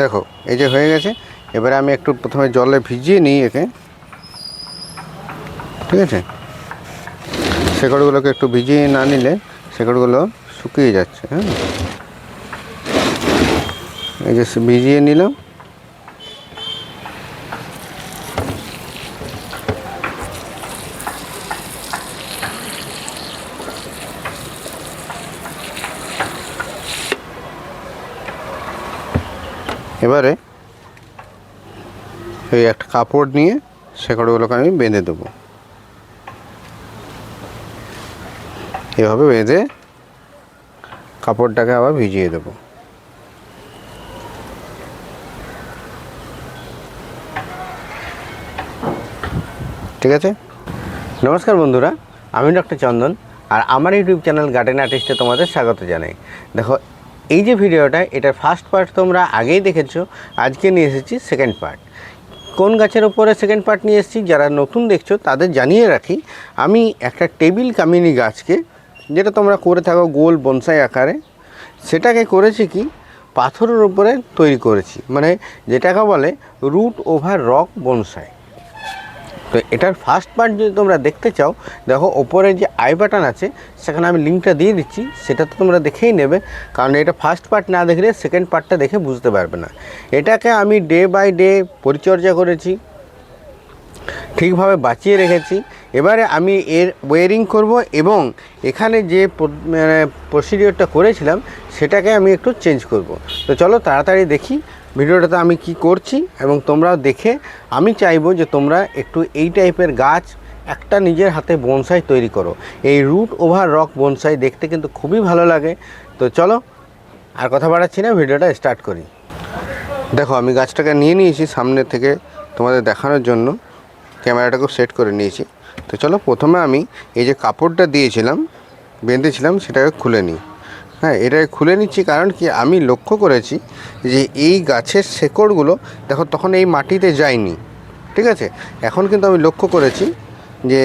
দেখো, এই যে হয়ে গেছে, এবারে আমি একটু প্রথমে জলে ভিজিয়ে নিই একে। ঠিক আছে? শেকড়গুলোকে একটু ভিজিয়ে না নিলে শেকড়গুলো শুকিয়ে যাচ্ছে হ্যাঁ? এই যে ভিজিয়ে নিলাম এবারে এই একটা কাপড় নিয়ে শেকড়গুলোকে আমি বেঁধে দেবো। এভাবে বেঁধে কাপড়টাকে আবার ভিজিয়ে দেবো। ঠিক আছে? নমস্কার বন্ধুরা, আমি ডক্টর চন্দন আর আমার ইউটিউব চ্যানেল গার্ডেন আর্টিস্টে তোমাদের স্বাগত জানাই। দেখো এই যে ভিডিওটা, এটা ফার্স্ট পার্ট তোমরা আগেই দেখেছ, আজকে নিয়ে এসেছি সেকেন্ড পার্ট কোন গাছের উপরে সেকেন্ড পার্ট নিয়ে এসেছি, যারা নতুন দেখছ, তাদের জানিয়ে রাখি, আমি একটা টেবিল কামিনি গাছকে, যেটা তোমরা করে থাকো গোল বনসাই আকারে, সেটাকে করেছি কি, পাথরের উপরে তৈরি করেছি। মানে যেটাকে বলে রুট ওভার রক বনসাই তো এটার ফার্স্ট পার্ট যদি তোমরা দেখতে চাও, দেখো ওপরে যে আই বাটন আছে, সেখানে আমি লিঙ্কটা দিয়ে দিচ্ছি, সেটা তো তোমরা দেখেই নেবে। কারণ এটা ফার্স্ট পার্ট না দেখলে সেকেন্ড পার্টটা দেখে বুঝতে পারবে না। এটাকে আমি ডে বাই ডে পরিচর্যা করেছি, ঠিকভাবে বাঁচিয়ে রেখেছি। এবারে আমি এর ওয়ারিং করব এবং এখানে যে মানে প্রসিডিওরটা করেছিলাম, সেটাকে আমি একটু চেঞ্জ করব। তো চলো তাড়াতাড়ি দেখি ভিডিওটাতে আমি কি করছি এবং তোমরাও দেখে আমি চাইব যে তোমরা একটু এই টাইপের গাছ একটা নিজের হাতে বনসাই তৈরি করো। এই রুট ওভার রক বনসাই দেখতে কিন্তু খুবই ভালো লাগে। তো চলো, আর কথা বাড়াচ্ছি না, ভিডিওটা স্টার্ট করি। দেখো, আমি গাছটাকে নিয়ে নিয়েছি সামনে থেকে তোমাদের দেখানোর জন্য। ক্যামেরাটাকেও সেট করে নিয়েছি। তো চলো, প্রথমে আমি এই যে কাপড়টা দিয়েছিলাম, বেঁধেছিলাম, সেটাকে খুলে নিই। হ্যাঁ এটাকে খুলে নিচ্ছি। কারণ কি, আমি লক্ষ্য করেছি যে এই গাছের শেকড়গুলো, দেখো, তখন এই মাটিতে যায়নি। ঠিক আছে? এখন কিন্তু আমি লক্ষ্য করেছি যে,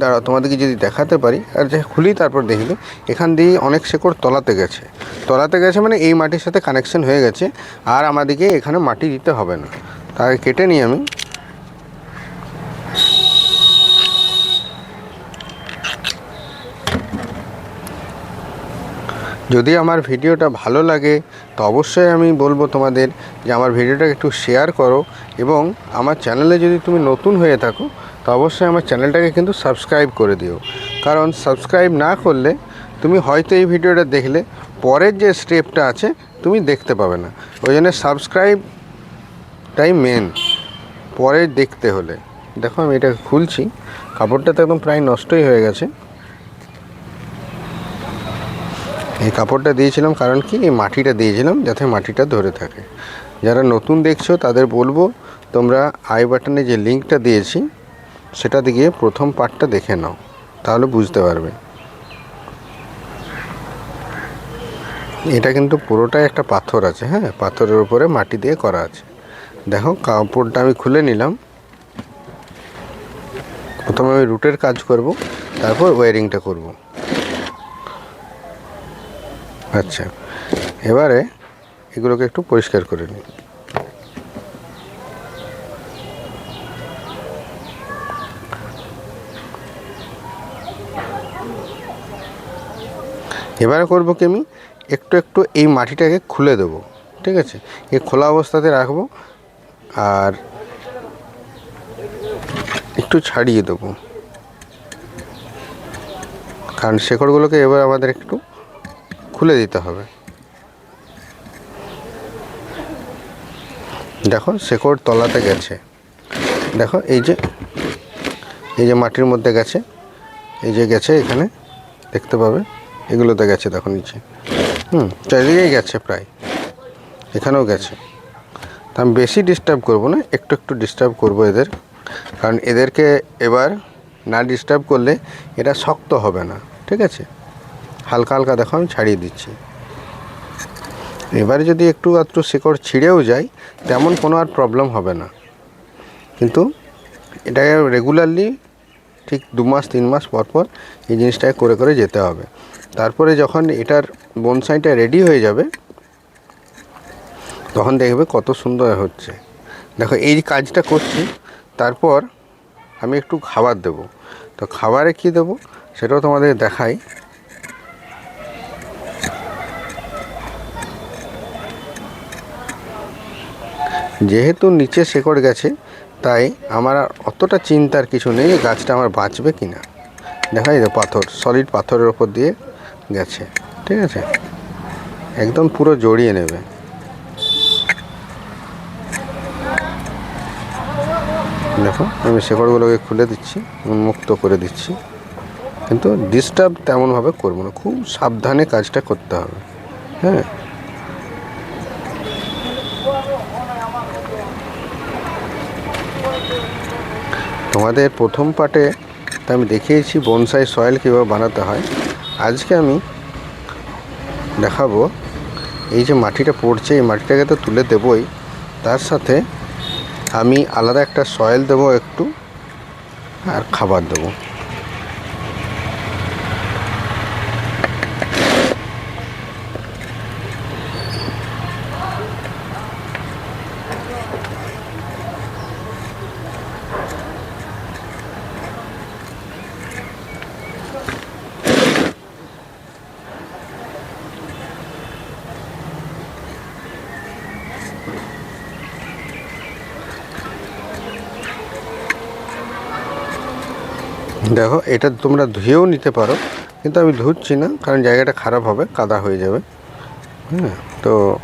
দাঁড়াও, তোমাদেরকে যদি দেখাতে পারি, আর যে খুলি, তারপর দেখলে এখান দিয়ে অনেক শেকড় তলাতে গেছে। তলাতে গেছে মানে এই মাটির সাথে কানেকশন হয়ে গেছে, আর আমাদেরকে এখানে মাটি দিতে হবে না। তাকে কেটে নিই আমি। যদি আমার ভিডিওটা ভালো লাগে, তো অবশ্যই আমি বলব তোমাদের যে আমার ভিডিওটা একটু শেয়ার করো এবং আমার চ্যানেলে যদি তুমি নতুন হয়ে থাকো, তো অবশ্যই আমার চ্যানেলটাকে কিন্তু সাবস্ক্রাইব করে দিও। কারণ সাবস্ক্রাইব না করলে তুমি হয়তো এই ভিডিওটা দেখলে পরের যে স্টেপটা আছে, তুমি দেখতে পাবে না। ওই জন্য সাবস্ক্রাইবটাই মেন পরে দেখতে হলে। দেখো আমি এটা খুলছি, কাপড়টা তো একদম প্রায় নষ্টই হয়ে গেছে। এই কাপড়টা দিয়েছিলাম কারণ কি? এই মাটিটা দিয়েছিলাম যাতে মাটিটা ধরে থাকে। যারা নতুন দেখছ তাদের বলব, তোমরা আই বাটনে যে লিঙ্কটা দিয়েছি, সেটা দিয়ে প্রথম পার্টটা দেখে নাও, তাহলে বুঝতে পারবে। এটা কিন্তু পুরোটাই একটা পাথর আছে হ্যাঁ? পাথরের উপরে মাটি দিয়ে করা আছে। দেখো, কাপড়টা আমি খুলে নিলাম। প্রথমে আমি রুটের কাজ করব, তারপর ওয়ারিংটা করব। আচ্ছা। এবারে এগুলোকে একটু পরিষ্কার করে নিই। এবারে করব কি আমি? একটু একটু এই মাটিটাকে খুলে দেবো, ঠিক আছে? এই খোলা অবস্থাতে রাখব আর একটু ছাড়িয়ে দেবো। কারণ শেকড়গুলোকে এবার আমাদের একটু খুলে দিতে হবে। দেখো শেকড় তলাতে গেছে। দেখো এই যে এই যে মাটির মধ্যে গেছে, এই যে গেছে এখানে, দেখতে পাবে, এগুলোতে গেছে দেখো নিচে। হুম, চারিদিকেই গেছে প্রায়, এখানেও গেছে। তা আমি বেশি ডিস্টার্ব করব না, একটু একটু ডিস্টার্ব করব এদের, কারণ এদেরকে এবার না ডিস্টার্ব করলে এটা শক্ত হবে না, ঠিক আছে? হালকা হালকা দেখো, আমি ছাড়িয়ে দিচ্ছি। এবারে যদি একটু আধটু শিকড় ছিঁড়েও যায়, তেমন কোনো আর প্রবলেম হবে না। কিন্তু এটাকে রেগুলারলি ঠিক দু মাস, তিন মাস পর পর এই জিনিসটাকে করে করে যেতে হবে। তারপরে যখন এটার বনসাইটা রেডি হয়ে যাবে, তখন দেখবে কত সুন্দর হচ্ছে। দেখো, এই কাজটা করছি, তারপর আমি একটু খাবার দেব। তো খাবারে কি দেব? সেটাও তোমাদের দেখাই। যেহেতু নিচে শেকড় গেছে, তাই আমার আর অতটা চিন্তার কিছু নেই গাছটা আমার বাঁচবে কি না দেখা যায় পাথর সলিড পাথরের ওপর দিয়ে গেছে, ঠিক আছে? একদম পুরো জড়িয়ে নেবে। দেখো, আমি শেকড়গুলোকে খুলে দিচ্ছি, উন্মুক্ত করে দিচ্ছি। কিন্তু ডিস্টার্ব তেমনভাবে করব না, খুব সাবধানে কাজটা করতে হবে হ্যাঁ? তোমাদের প্রথম পার্টে আমি দেখিয়েছি, বনসাই সয়েল কীভাবে বানাতে হয়। আজকে আমি দেখাবো, এই যে মাটিটা পড়ছে, এই মাটিটাকে তো তুলে দেবই। তার সাথে আমি আলাদা একটা সয়েল দেবো একটু, আর খাবার দেবো। দেখো, এটা তোমরা ধুয়েও নিতে পারো, কিন্তু আমি ধুচ্ছি না, কারণ জায়গাটা খারাপ হবে, কাদা হয়ে যাবে। হ্যাঁ তো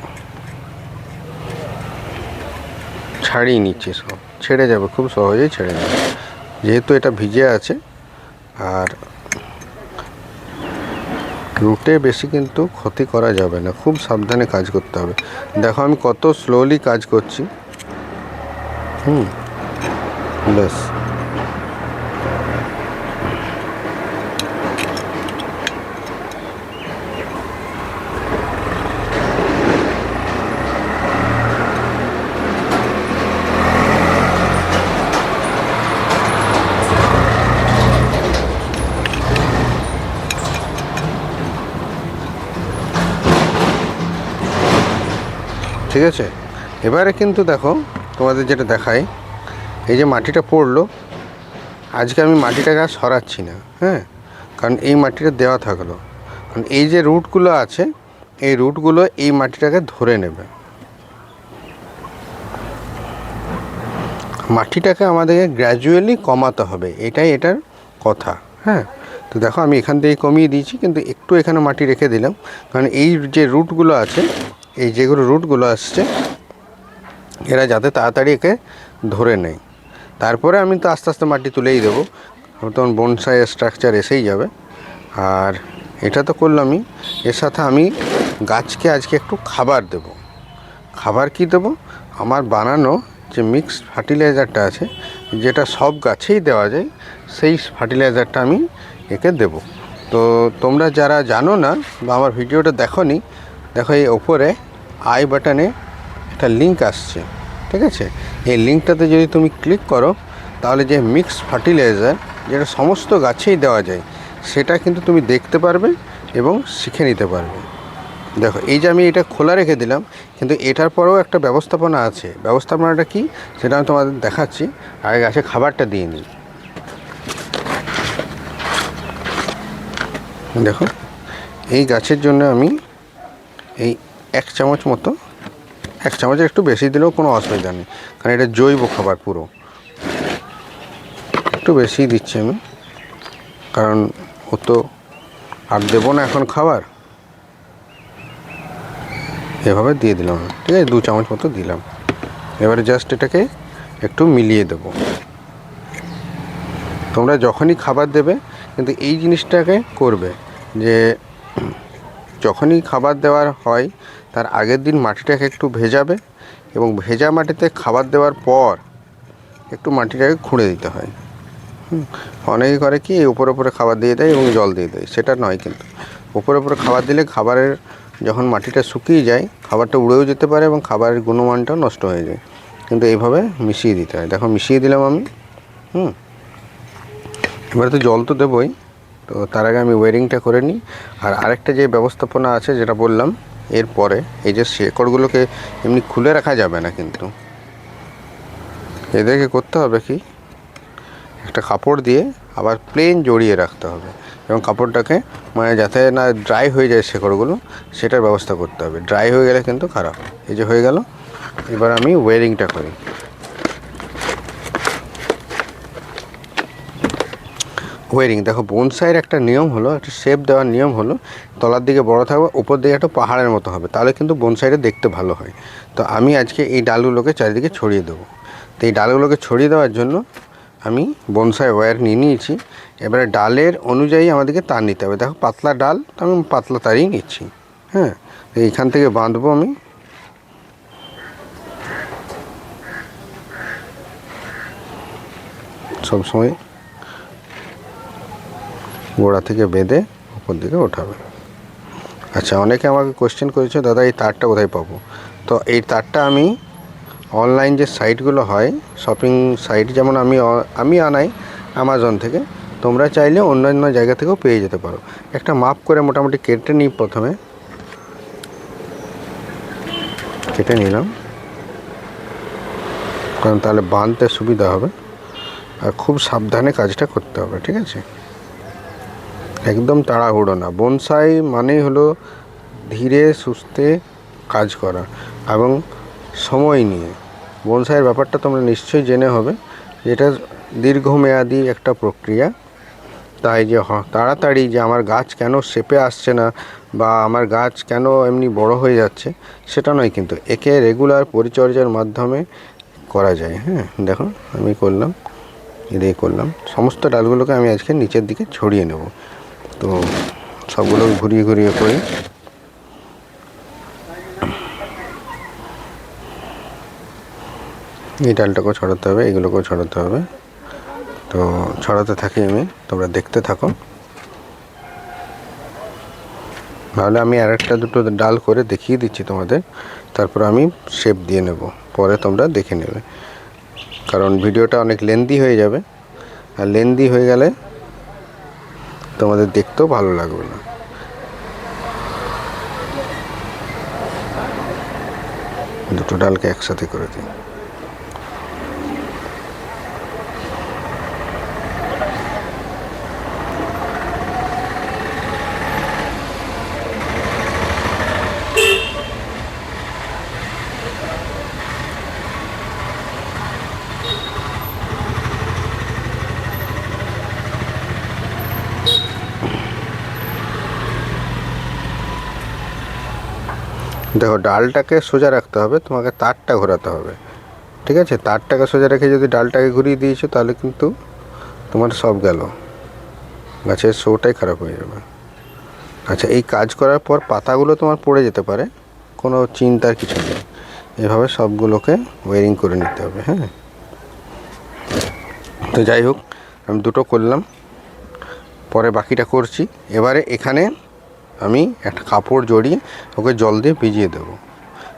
ছাড়িয়ে নিচ্ছি সব। ছেড়ে যাবে, খুব সহজেই ছেড়ে যাবে। যেহেতু এটা ভিজে আছে, আর রুটে বেশি কিন্তু ক্ষতি করা যাবে না, খুব সাবধানে কাজ করতে হবে। দেখো, আমি কত স্লোলি কাজ করছি। হুম, ব্যাস। ঠিক আছে? এবারে কিন্তু দেখো, তোমাদের যেটা দেখাই, এই যে মাটিটা পড়ল, আজকে আমি মাটিটাকে আর সরাচ্ছি না হ্যাঁ? কারণ এই মাটিটা দেওয়া থাকল। কারণ এই যে রুটগুলো আছে, এই রুটগুলো এই মাটিটাকে ধরে নেবে। মাটিটাকে আমাদেরকে গ্র্যাজুয়ালি কমাতে হবে, এটাই এটার কথা হ্যাঁ? তো দেখো, আমি এখান থেকে কমিয়ে দিয়েছি, কিন্তু একটু এখানে মাটি রেখে দিলাম। কারণ এই যে রুটগুলো আছে এই যেগুলো রুটগুলো আসছে, এরা যাতে তাড়াতাড়ি একে ধরে নেয়। তারপরে আমি তো আস্তে আস্তে মাটি তুলেই দেবো। তখন বনসাই স্ট্রাকচার এসেই যাবে। আর এটা তো করলামই। এর সাথে আমি গাছকে আজকে একটু খাবার দেব। খাবার কি দেব? আমার বানানো যে মিক্সড ফার্টিলাইজারটা আছে, যেটা সব গাছেই দেওয়া যায়, সেই ফার্টিলাইজারটা আমি একে দেব। তো তোমরা যারা জানো না বা আমার ভিডিওটা দেখো নি দেখো এই ওপরে আই বাটনে একটা লিঙ্ক আসছে, ঠিক আছে? এই লিঙ্কটাতে যদি তুমি ক্লিক করো, তাহলে যে মিক্স ফার্টিলাইজার যেটা সমস্ত গাছেই দেওয়া যায়, সেটা কিন্তু তুমি দেখতে পারবে এবং শিখে নিতে পারবে। দেখো, এই যে আমি এটা খোলা রেখে দিলাম, কিন্তু এটার পরেও একটা ব্যবস্থাপনা আছে। ব্যবস্থাপনাটা কি? সেটা আমি তোমাদের দেখাচ্ছি। আগে গাছে খাবারটা দিয়ে নিই। দেখো, এই গাছের জন্য আমি এই এক চামচ মতো, এক চামচের একটু বেশি দিলেও কোনো অসুবিধা নেই, কারণ এটা জৈব খাবার পুরো। একটু বেশি দিচ্ছি আমি, কারণ ও তো আর দেবো না এখন খাবার। এভাবে দিয়ে দিলাম, ঠিক আছে, দু চামচ মতো দিলাম। এবারে জাস্ট এটাকে একটু মিলিয়ে দেব। তোমরা যখনই খাবার দেবে, কিন্তু এই জিনিসটাকে করবে যে যখনই খাবার দেওয়ার হয়, তার আগের দিন মাটিটাকে একটু ভেজাবে এবং ভেজা মাটিতে খাবার দেওয়ার পর একটু মাটিটাকে খুঁড়ে দিতে হয়। অনেকে করে কি উপরে উপরে খাবার দিয়ে দেয় এবং জল দিয়ে দেয়, সেটা নয় কিন্তু। উপরে উপরে খাবার দিলে খাবারের যখন মাটিটা শুকিয়ে যায়, খাবারটা উড়েও যেতে পারে এবং খাবারের গুণমানটাও নষ্ট হয়ে যায়। কিন্তু এইভাবে মিশিয়ে দিতে হয়। দেখো, মিশিয়ে দিলাম আমি। হুম, এবারে তো জল তো দেবই। তো তার আগে আমি ওয়ারিংটা করে নিই। আর আরেকটা যে ব্যবস্থাপনা আছে যেটা বললাম, এরপরে এই যে শেকড়গুলোকে এমনি খুলে রাখা যাবে না কিন্তু। এদেরকে করতে হবে কি? একটা কাপড় দিয়ে আবার প্লেন জড়িয়ে রাখতে হবে এবং কাপড়টাকে মানে যাতে না ড্রাই হয়ে যায় শেকড়গুলো, সেটার ব্যবস্থা করতে হবে। ড্রাই হয়ে গেলে কিন্তু খারাপ। এই যে হয়ে গেল। এবার আমি ওয়ারিংটা করি। ওয়ারিং দেখো বোনসাইয়ের একটা নিয়ম হলো, একটা শেপ দেওয়ার নিয়ম হলো, তলার দিকে বড় থাকবে, উপর দিকে একটা পাহাড়ের মতো হবে। তাহলে কিন্তু বোনসাইটা দেখতে ভালো হয়। তো আমি আজকে এই ডালগুলোকে চারিদিকে ছড়িয়ে দেবো। তো এই ডালগুলোকে ছড়িয়ে দেওয়ার জন্য আমি বনসাই ওয়্যার নিয়ে নিয়েছি। এবারে ডালের অনুযায়ী আমাদেরকে তার নিতে হবে। দেখো, পাতলা ডাল, তো আমি পাতলা তারই নিচ্ছি। হ্যাঁ এইখান থেকে বাঁধবো আমি। সবসময় গোড়া থেকে বেঁধে উপর দিকে ওঠাবে। আচ্ছা অনেকে আমাকে কোয়েশ্চেন করেছে, দাদা, এই তারটা কোথায় পাবো? তো এই তারটা আমি অনলাইন যে সাইটগুলো হয় শপিং সাইট যেমন আমি আমি আনাই অ্যামাজন থেকে, তোমরা চাইলে অন্যান্য জায়গা থেকেও পেয়ে যেতে পারো। একটা মাপ করে মোটামুটি কেটে নিই প্রথমে। কেটে নিলাম। কারণ তাহলে বাঁধতে সুবিধা হবে। আর খুব সাবধানে কাজটা করতে হবে, ঠিক আছে? একদম তাড়াহুড়ো না। বনসাই মানেই হলো ধীরে, সুস্থে কাজ করা এবং সময় নিয়ে। বনসাইয়ের ব্যাপারটা তোমরা নিশ্চয়ই জেনে হবে। এটা দীর্ঘমেয়াদী একটা প্রক্রিয়া। তাই যে তাড়াতাড়ি যে আমার গাছ কেন শেপে আসছে না বা আমার গাছ কেন এমনি বড় হয়ে যাচ্ছে, সেটা নয় কিন্তু, একে রেগুলার পরিচর্যার মাধ্যমে করা যায়। হ্যাঁ দেখো আমি করলাম, এদিকে করলাম। সমস্ত ডালগুলোকে আমি আজকে নিচের দিকে ছড়িয়ে নেব। তো সবগুলো ঘুরিয়ে ঘুরিয়ে করি। এই ডালটাকেও ছড়াতে হবে, এগুলোকেও ছড়াতে হবে। তো ছড়াতে থাকি আমি, তোমরা দেখতে থাকো। নাহলে আমি আর একটা দুটো ডাল করে দেখিয়ে দিচ্ছি তোমাদের, তারপর আমি শেপ দিয়ে নেব, পরে তোমরা দেখে নেবে। কারণ ভিডিওটা অনেক লেন্দি হয়ে যাবে, আর লেন্দি হয়ে গেলে তোমাদের দেখতেও ভালো লাগবে না। দুটো ডালকে একসাথে করে দিই। দেখো, ডালটাকে সোজা রাখতে হবে, তোমাকে তারটা ঘোরাতে হবে। ঠিক আছে? তারটাকে সোজা রেখে যদি ডালটাকে ঘুরিয়ে দিয়েছ, তাহলে কিন্তু তোমার সব গেল। গাছের শোটাই খারাপ হয়ে যাবে। আচ্ছা এই কাজ করার পর পাতাগুলো তোমার পড়ে যেতে পারে। কোনো চিন্তার কিছু নেই। এভাবে সবগুলোকে ওয়ারিং করে নিতে হবে হ্যাঁ? তো যাই হোক, আমি দুটো করলাম। পরে বাকিটা করছি। এবারে এখানে আমি একটা কাপড় জড়িয়ে ওকে জল দিয়ে ভিজিয়ে দেবো।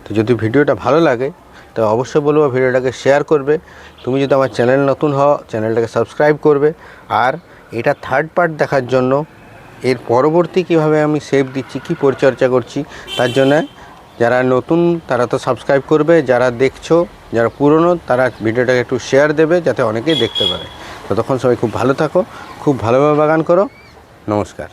তো যদি ভিডিওটা ভালো লাগে, তো অবশ্যই বলব ভিডিওটাকে শেয়ার করবে। তুমি যদি আমার চ্যানেল নতুন হও চ্যানেলটাকে সাবস্ক্রাইব করবে। আর এটা থার্ড পার্ট দেখার জন্য, এর পরবর্তী কীভাবে আমি সেভ দিচ্ছি, কি পরিচর্যা করছি, তার জন্য যারা নতুন, তারা তো সাবস্ক্রাইব করবে। যারা দেখছ, যারা পুরনো, তারা ভিডিওটাকে একটু শেয়ার দেবে, যাতে অনেকেই দেখতে পারে। ততক্ষণ সবাই খুব ভালো থাকো, খুব ভালোভাবে বাগান করো। নমস্কার।